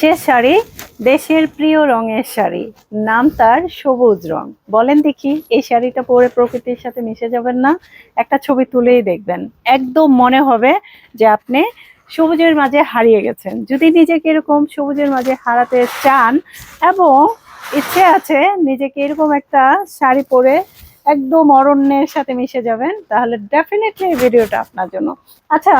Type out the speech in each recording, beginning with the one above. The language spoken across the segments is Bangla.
সে শাড়ি দেশের প্রিয় রঙের শাড়ি। নাম তার সবুজ রং। বলেন দেখি, এই শাড়িটা পরে প্রকৃতির সাথে মিশে যাবেন না? একটা ছবি তুলেই দেখবেন। একদম মনে হবে যে আপনি সবুজের মাঝে হারিয়ে গেছেন। যদি নিজেকে এরকম সবুজের মাঝে হারাতে চান এবং ইচ্ছে আছে নিজেকে এরকম একটা শাড়ি পরে একদম অরণ্যের সাথে মিশে যাবেন, তাহলে ডেফিনেটলি ভিডিওটা আপনার জন্য। আচ্ছা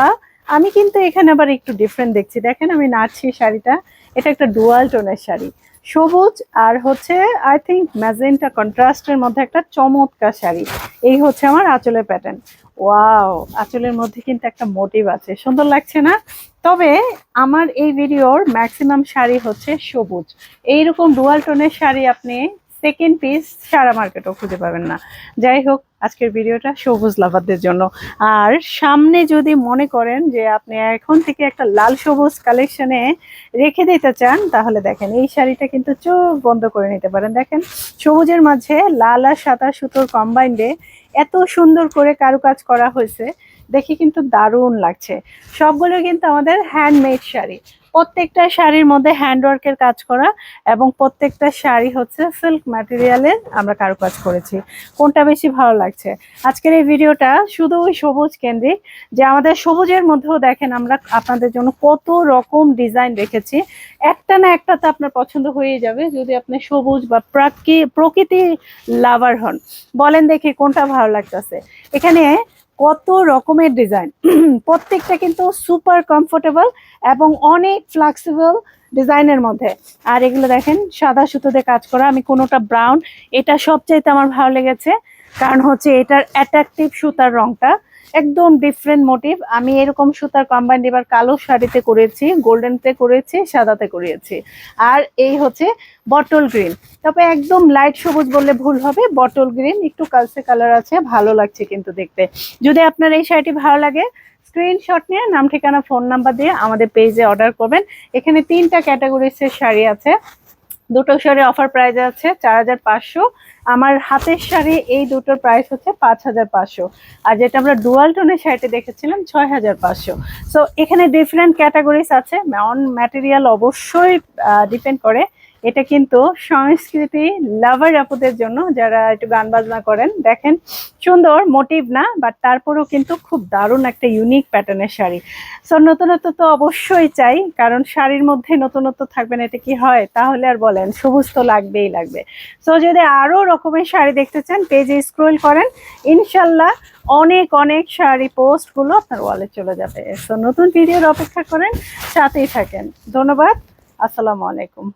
আমি কিন্তু এখানে আবার একটু ডিফারেন্ট দেখছি। দেখেন আমি নাচছি শাড়িটা। এটা একটা ডুয়াল টোনের শাড়ি। সবুজ আর হচ্ছে আই থিঙ্ক ম্যাজেন্টা কন্ট্রাস্টের মধ্যে একটা চমৎকার শাড়ি। এই হচ্ছে আমার আঁচলের প্যাটার্ন ওয়াও আঁচলের মধ্যে কিন্তু একটা মোটিভ আছে। সুন্দর লাগছে না? তবে আমার এই ভিডিওর ম্যাক্সিমাম শাড়ি হচ্ছে সবুজ। এইরকম ডুয়াল টোনের শাড়ি আপনি সেকেন্ড পিস সারা মার্কেটও খুঁজে পাবেন না। যাই হোক, আজকের ভিডিওটা সবুজ লাভারদের জন্য। আর সামনে যদি মনে করেন যে আপনি এখন থেকে একটা লাল সবুজ কালেকশনে রেখে দিতে চান, তাহলে দেখেন এই শাড়িটা কিন্তু চোখ বন্ধ করে নিতে পারেন। দেখেন, সবুজের মাঝে লাল আর সাদা সুতোর কম্বাইন্ডে এত সুন্দর করে কারুকাজ করা হয়েছে। দেখে কিন্তু দারুণ লাগছে। সবগুলো কিন্তু আমাদের হ্যান্ডমেড শাড়ি। প্রত্যেকটা শাড়ির মধ্যে হ্যান্ডওয়ার্কের কাজ করা এবং প্রত্যেকটা শাড়ি হচ্ছে সিল্ক ম্যাটেরিয়ালের আমরা কারুকাজ করেছি। কোনটা বেশি ভালো লাগছে? আজকের এই ভিডিওটা শুধু ওই সবুজ কেন্দ্রিক, যে আমাদের সবুজের মধ্যেও দেখেন আমরা আপনাদের জন্য কত রকম ডিজাইন রেখেছি। একটা না একটা তো আপনার পছন্দ হয়ে যাবে যদি আপনি সবুজ বা প্রাকৃ, প্রকৃতি লাভার হন। বলেন দেখি কোনটা ভালো লাগতেছে। এখানে কত রকমের ডিজাইন। প্রত্যেকটা কিন্তু সুপার কমফোর্টেবল এবং অনেক ফ্লেক্সিবল ডিজাইনের মধ্যে। আর এগুলো দেখেন, সাদা সুতোতে কাজ করা, আমি কোনোটা ব্রাউন, এটা সবচাইতে আমার ভালো লেগেছে। কারণ হচ্ছে এটার অ্যাট্রাকটিভ সুতার রংটা। একদম ডিফারেন্ট মোটিভ আমি এরকম সুতার কম্বাইন্ড এবার কালো শাড়িতে করেছি গোল্ডেনতে করেছি, সাদাতে করিয়েছি আর এই হচ্ছে বটল গ্রিন তবে একদম লাইট সবুজ বললে ভুল হবে বটল গ্রিন একটু কালসে কালার আছে, ভালো লাগছে কিন্তু দেখতে। যদি আপনার এই শাড়িটি ভালো লাগে স্ক্রিনশট নিয়ে নাম, ঠিকানা ফোন নাম্বার দিয়ে আমাদের পেজে অর্ডার করবেন। এখানে তিনটা ক্যাটাগরিসের শাড়ি আছে। দুটো শাড়ি অফার প্রাইস আছে চার হাজার পাঁচশো। আমার হাতের শাড়ি এই দুটোর প্রাইস হচ্ছে পাঁচ হাজার পাঁচশো। আর যেটা আমরা ডুয়াল টোনের শাড়িটি দেখেছিলাম, ছয় হাজার পাঁচশো। সো এখানে ডিফারেন্ট ক্যাটাগরিজ আছে। অন ম্যাটেরিয়াল অবশ্যই ডিপেন্ড করে। এটা কিন্তু সংস্কৃতি লাভার আপুদের জন্য যারা একটু গান বাজনা করেন, দেখেন সুন্দর মোটিভ না বাট তারপরেও কিন্তু খুব দারুণ একটা ইউনিক প্যাটার্নের শাড়ি। সো নতুনত্ব তো অবশ্যই চাই, কারণ শাড়ির মধ্যে নতুনত্ব থাকবে না, এটা কি হয়? তাহলে আর বলেন, সবুজ তো লাগবেই লাগবে। সো যদি আরও রকমের শাড়ি দেখতে চান পেজে স্ক্রোল করেন, ইনশাল্লাহ অনেক অনেক শাড়ি পোস্টগুলো আপনার ওয়ালে চলে যাবে। সো নতুন ভিডিওর অপেক্ষা করেন, সাথেই থাকেন। ধন্যবাদ, আসসালামু আলাইকুম।